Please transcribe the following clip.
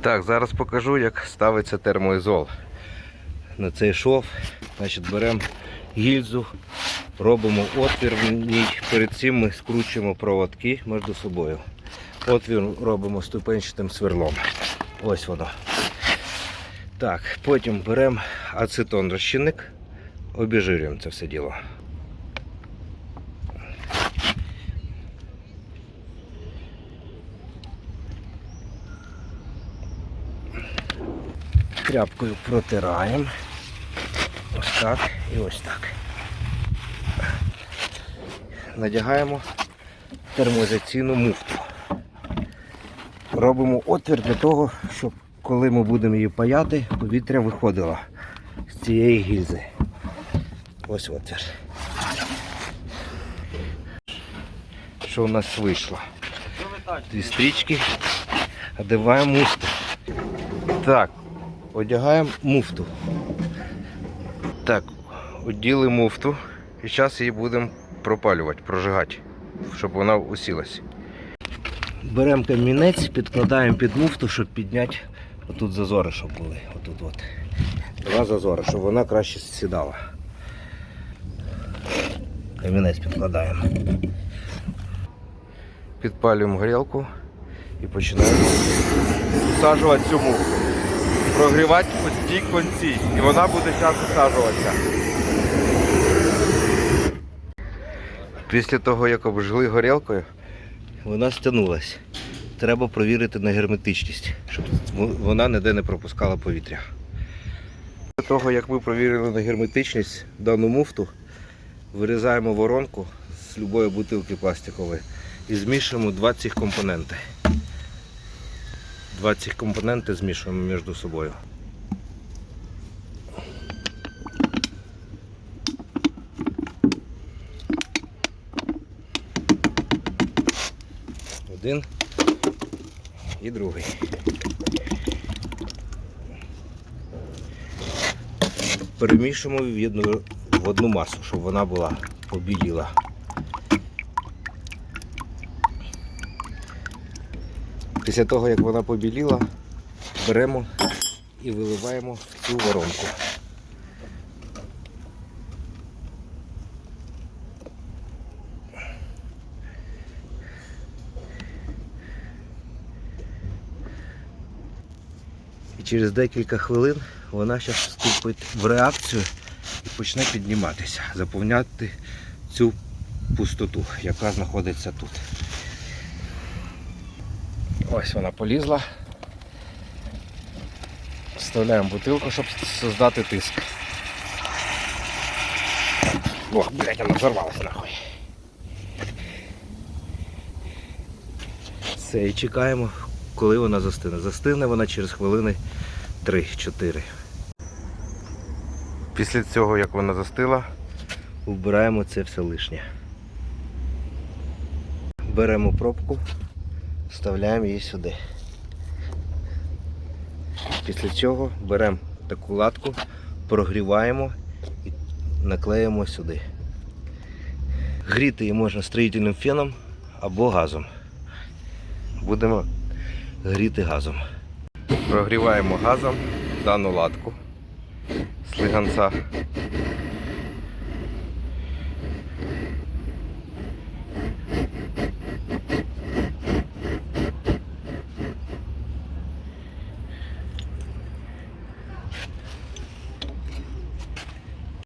Так, зараз покажу, як ставиться термоізол. На цей шов значить, беремо гільзу, робимо отвір в ній. Перед цим ми скручуємо проводки між собою. Отвір робимо ступенчатим сверлом. Ось воно. Так, потім беремо ацетон розчинник, обіжирюємо це все діло. Тряпкою протираємо. Ось так і ось так. Надягаємо термоізоляційну муфту. Робимо отвір для того, щоб коли ми будемо її паяти, повітря виходило з цієї гільзи. Ось отвір. Що у нас вийшло? Дві стрічки. Одягаємо муфту. Так, одягаємо муфту. Так, оділи муфту і зараз її будемо пропалювати, прожигати, щоб вона усілась. Беремо камінець, підкладаємо під муфту, щоб підняти отут зазори, щоб були. Отут от. Два зазори, щоб вона краще сідала. Камінець підкладаємо. Підпалюємо горілку і починаємо всаджувати цю муфту. Прогрівати ті конці. І вона буде зараз всаджуватися. Після того, як обжгли горілкою, вона стягнулась. Треба провірити на герметичність, щоб вона ніде не пропускала повітря. Після того, як ми провірили на герметичність дану муфту, вирізаємо воронку з будь-якої бутилки пластикової і змішуємо два цих компоненти. Два цих компоненти змішуємо між собою. Один і другий. Перемішуємо в одну, масу, щоб вона була побіліла. Після того, як вона побіліла, беремо і виливаємо цю воронку. І через декілька хвилин вона зараз вступить в реакцію і почне підніматися, заповняти цю пустоту, яка знаходиться тут. Ось вона полізла. Вставляємо бутилку, щоб создати тиск. Ох, блядь, вона взорвалась нахуй. Все, і чекаємо, коли вона застине. Застигне вона через хвилини 3-4. Після цього, як вона застила, вбираємо це все лишнє. Беремо пробку, вставляємо її сюди. Після цього беремо таку латку, прогріваємо і наклеїмо сюди. Гріти її можна строїтельним феном або газом. Будемо гріти газом. Прогріваємо газом дану латку слиганця